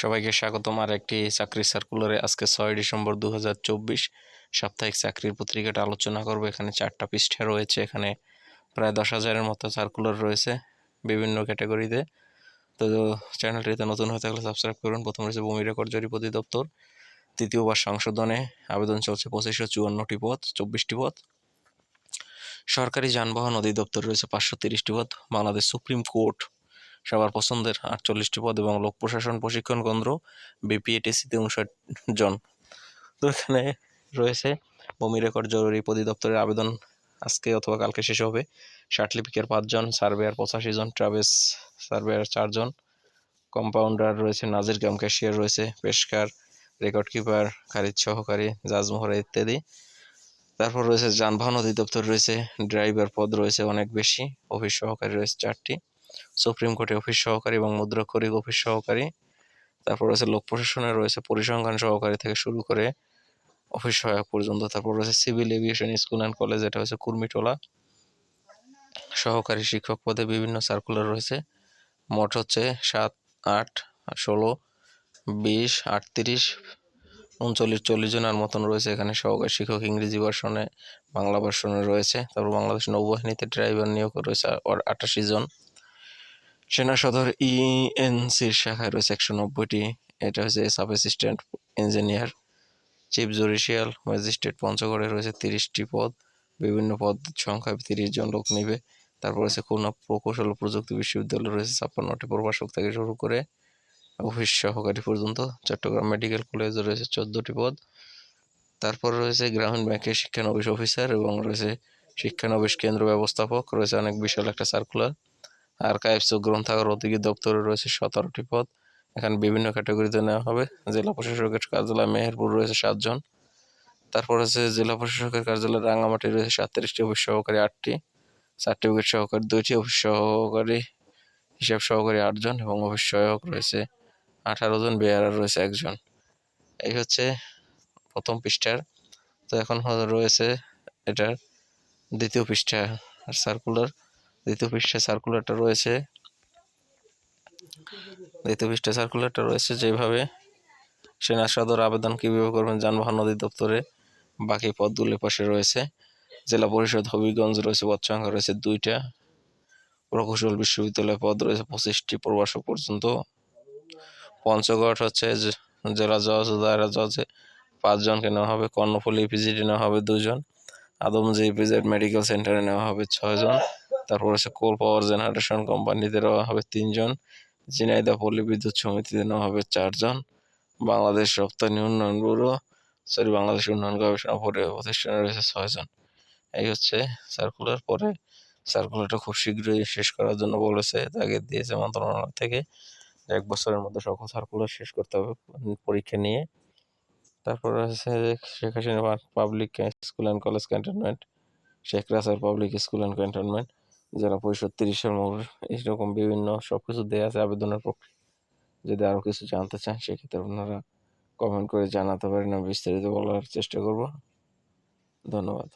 সবাইকে স্বাগতম। আর একটি চাকরির সার্কুলারে আজকে ছয় ডিসেম্বর দু হাজার চব্বিশ সাপ্তাহিক চাকরির পত্রিকাটা আলোচনা করব। এখানে চারটা পৃষ্ঠা রয়েছে, এখানে প্রায় দশ হাজারের মতো সার্কুলার রয়েছে বিভিন্ন ক্যাটাগরিতে তো। চ্যানেলটিতে নতুন হয়ে থাকলে সাবস্ক্রাইব করুন। প্রথম রয়েছে ভূমি রেকর্ড জরিপ অধিদপ্তর। তৃতীয়বার সংশোধনে আবেদন চলছে পঁচিশশো চুয়ান্নটি পদ, চব্বিশটি পদ। সরকারি যানবাহন অধিদপ্তর রয়েছে পাঁচশো তিরিশটি পদ। বাংলাদেশ সুপ্রিম কোর্ট সবার পছন্দের আটচল্লিশটি পদ এবং লোক প্রশাসন প্রশিক্ষণ কেন্দ্র বিপিএটিসিতে উনষাট জন। তো এখানে রয়েছে ভূমি রেকর্ড জরুরি অধিদপ্তরের আবেদন আজকে অথবা কালকে শেষ হবে। সার্টিফিকের পাঁচজন, সার্ভেয়ার পঁচাশি জন ট্রাভেলস সার্ভেয়ার চারজন, কম্পাউন্ডার রয়েছে নাজির, গ্রাম ক্যাশিয়ার রয়েছে, পেশকার, রেকর্ড কিপার, খারিজ সহকারী, জাজমহরা ইত্যাদি। তারপর রয়েছে যানবাহন অধিদপ্তর রয়েছে, ড্রাইভার পদ রয়েছে অনেক বেশি, অফিস সহকারী রয়েছে চারটি। সুপ্রিম কোর্টে অফিস সহকারী এবং মুদ্রা মুদ্রাক্ষরিক অফিস সহকারী। তারপর রয়েছে লোক প্রশাসনে রয়েছে পরিসংখ্যান সহকারী থেকে শুরু করে অফিস সহায়ক পর্যন্ত। তারপর রয়েছে civil aviation, school and college, এটা হচ্ছে কুর্মিটোলা। সহকারী শিক্ষক পদে বিভিন্ন সার্কুলার রয়েছে। মোট হচ্ছে সাত, আট, ষোলো, বিশ, আটত্রিশ, উনচল্লিশ, চল্লিশ জনের মতন রয়েছে এখানে সহকারী শিক্ষক। ইংরেজি ভার্সনে, বাংলা ভার্সনে রয়েছে। তারপর বাংলাদেশ নৌবাহিনীতে ড্রাইভার নিয়োগ রয়েছে আটাশি জন। সেনা সদর ইএনসির শাখায় রয়েছে একশো নব্বইটি। এটা হচ্ছে sub assistant engineer, chief judicial magistrate পঞ্চগড়ে রয়েছে তিরিশটি পদ, বিভিন্ন পদ সংখ্যায় তিরিশ জন লোক নিবে। তারপর রয়েছে খুলনা প্রকৌশল প্রযুক্তি বিশ্ববিদ্যালয় রয়েছে ছাপ্পান্নটি প্রভাষক থেকে শুরু করে অফিস সহকারী পর্যন্ত। চট্টগ্রাম মেডিকেল কলেজে রয়েছে চোদ্দটি পদ। তারপর রয়েছে গ্রামীণ ব্যাংকের শিক্ষানবিশ অফিসার এবং রয়েছে শিক্ষানবিশ কেন্দ্র ব্যবস্থাপক। রয়েছে অনেক বিশাল একটা সার্কুলার আর্কাইভস ও গ্রন্থাগার অধিদপ্তরে রয়েছে সতেরোটি পদ? এখানে বিভিন্ন ক্যাটাগরিতে নেওয়া হবে। জেলা প্রশাসকের কার্যালয় মেহেরপুর রয়েছে সাতজন। তারপর আছে জেলা প্রশাসকের কার্যালয় রাঙ্গামাটি রয়েছে সাতত্রিশটি, অফিস সহকারী আটটি, সার্টিফিকেট সহকারী দুইটি, অফিস সহকারী হিসাব সহকারী আটজন এবং অফিস সহায়ক রয়েছে আঠারো জন বেয়ারার রয়েছে একজন। এই হচ্ছে প্রথম পৃষ্ঠার। তো এখন রয়েছে এটার দ্বিতীয় পৃষ্ঠা সার্কুলার দ্বিতীয় পৃষ্ঠা সার্কুলারটা রয়েছে। দ্বিতীয় পৃষ্ঠা সার্কুলারটা রয়েছে যেভাবে সেনা সদর আবেদন কীভাবে করবেন যানবাহন অধিদপ্তরে, বাকি পদগুলির পাশে রয়েছে। জেলা পরিষদ হবিগঞ্জ রয়েছে পদ রয়েছে দুইটা। প্রকৌশল বিশ্ববিদ্যালয় পদ রয়েছে পঁচিশটি প্রবাসক পর্যন্ত। পঞ্চগড় হচ্ছে জেলা জজ, দায়রা জজে পাঁচজনকে নেওয়া হবে। কর্ণফুলি ইপিজিডি নেওয়া হবে দুজন আদমজি ইপিজেড মেডিকেল সেন্টারে নেওয়া হবে ছয়জন। তারপর হচ্ছে কোল পাওয়ার জেনারেশন কোম্পানিতে নেওয়া হবে তিনজন ঝিনাইদা পল্লী বিদ্যুৎ সমিতিতে নেওয়া হবে চারজন, বাংলাদেশ রপ্তানি উন্নয়ন ব্যুরো সরি বাংলাদেশ উন্নয়ন গবেষণা প্রতিষ্ঠানে রয়েছে ছয়জন। এই হচ্ছে সার্কুলার পরে সার্কুলারটা খুব শীঘ্রই শেষ করার জন্য বলেছে তাকে দিয়েছে মন্ত্রণালয় থেকে এক বছরের মধ্যে সকল সার্কুলার শেষ করতে হবে পরীক্ষা নিয়ে। তারপর আছে Sheikh Hasina public school and college cantonment Sheikh রাসার public school and cantonment যারা পরিষদ তিরিশের মোড় এইরকম বিভিন্ন সব কিছু দেওয়া আছে আবেদনের প্রক্রিয়া যদি আরও কিছু জানতে চান, সেক্ষেত্রে আপনারা কমেন্ট করে জানাতে পারেন, আমি বিস্তারিত বলার চেষ্টা করব। ধন্যবাদ।